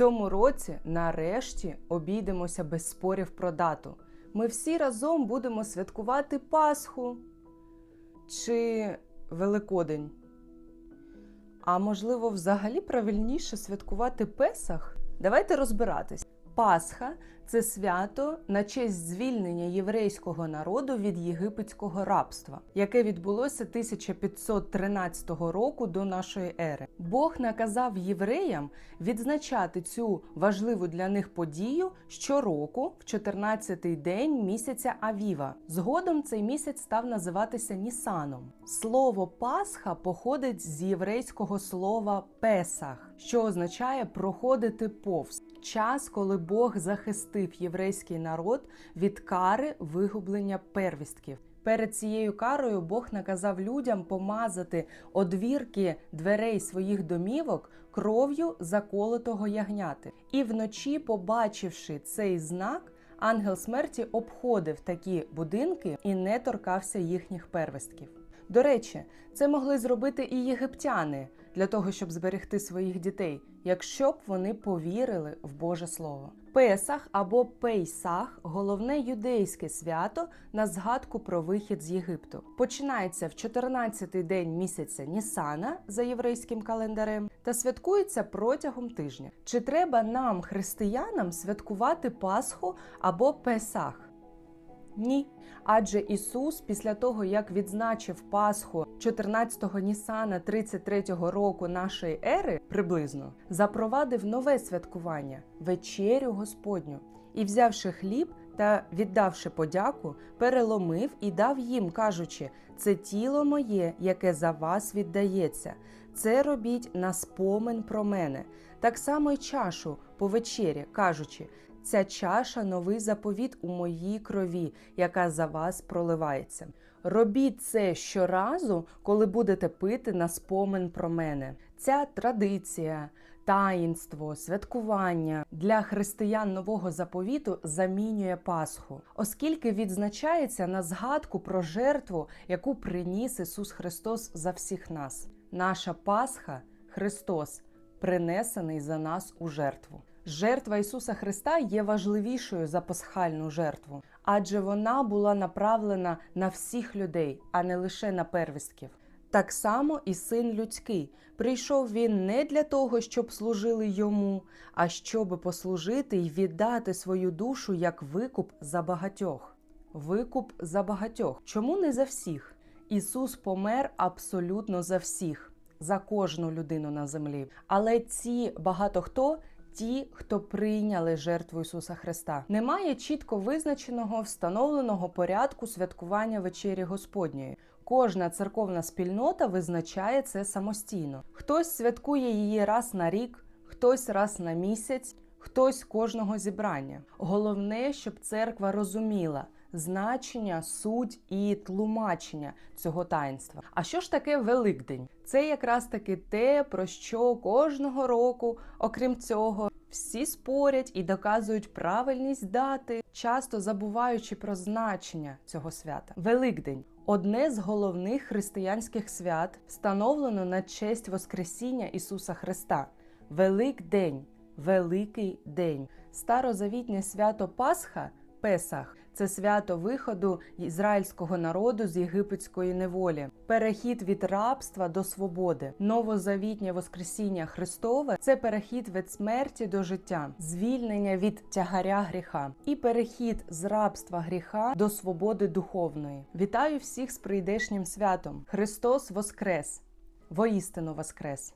цьому році нарешті обійдемося без спорів про дату. Ми всі разом будемо святкувати Пасху чи Великодень. А можливо, взагалі правильніше святкувати Песах? Давайте розбиратись. Пасха це свято на честь звільнення єврейського народу від єгипетського рабства, яке відбулося 1513 року до нашої ери. Бог наказав євреям відзначати цю важливу для них подію щороку в 14-й день місяця Авіва. Згодом цей місяць став називатися Нісаном. Слово Пасха походить з єврейського слова Песах, що означає проходити повз. Час, коли Бог захистив єврейський народ від кари вигублення первістків. Перед цією карою Бог наказав людям помазати одвірки дверей своїх домівок кров'ю заколотого ягняти. І вночі, побачивши цей знак, ангел смерті обходив такі будинки і не торкався їхніх первістків. До речі, це могли зробити і єгиптяни для того, щоб зберегти своїх дітей, якщо б вони повірили в Боже Слово. Песах або Пейсах головне юдейське свято на згадку про вихід з Єгипту. Починається в 14-й день місяця Нісана за єврейським календарем та святкується протягом тижня. Чи треба нам, християнам, святкувати Пасху або Песах? Ні. Адже Ісус, після того, як відзначив Пасху 14-го Нісана 33-го року нашої ери, приблизно, запровадив нове святкування вечерю Господню. І, взявши хліб та віддавши подяку, переломив і дав їм, кажучи: це тіло моє, яке за вас віддається. Це робіть на спомин про мене. Так само й чашу по вечері, кажучи. Ця чаша новий заповіт у моїй крові, яка за вас проливається. Робіть це щоразу, коли будете пити на спомин про мене. Ця традиція, таїнство, святкування для християн нового заповіту замінює Пасху, оскільки відзначається на згадку про жертву, яку приніс Ісус Христос за всіх нас. Наша Пасха Христос, принесений за нас у жертву. Жертва Ісуса Христа є важливішою за пасхальну жертву, адже вона була направлена на всіх людей, а не лише на первістків. Так само і син людський. Прийшов він не для того, щоб служили йому, а щоб послужити й віддати свою душу як викуп за багатьох. Викуп за багатьох. Чому не за всіх? Ісус помер абсолютно за всіх, за кожну людину на землі. Але ці багато хто ті, хто прийняли жертву Ісуса Христа. Немає чітко визначеного встановленого порядку святкування вечері Господньої. Кожна церковна спільнота визначає це самостійно. Хтось святкує її раз на рік, хтось раз на місяць, хтось кожного зібрання. Головне, щоб церква розуміла. Значення, суть і тлумачення цього таїнства. А що ж таке Великдень? Це якраз таки те, про що кожного року, окрім цього, всі спорять і доказують правильність дати, часто забуваючи про значення цього свята. Великдень одне з головних християнських свят, встановлено на честь Воскресіння Ісуса Христа. Великдень, Великий день, старозавітнє свято Пасха. Песах це свято виходу ізраїльського народу з єгипетської неволі, перехід від рабства до свободи, новозавітнє Воскресіння Христове це перехід від смерті до життя, звільнення від тягаря гріха і перехід з рабства гріха до свободи духовної. Вітаю всіх з прийдешнім святом! Христос Воскрес! Воістину Воскрес!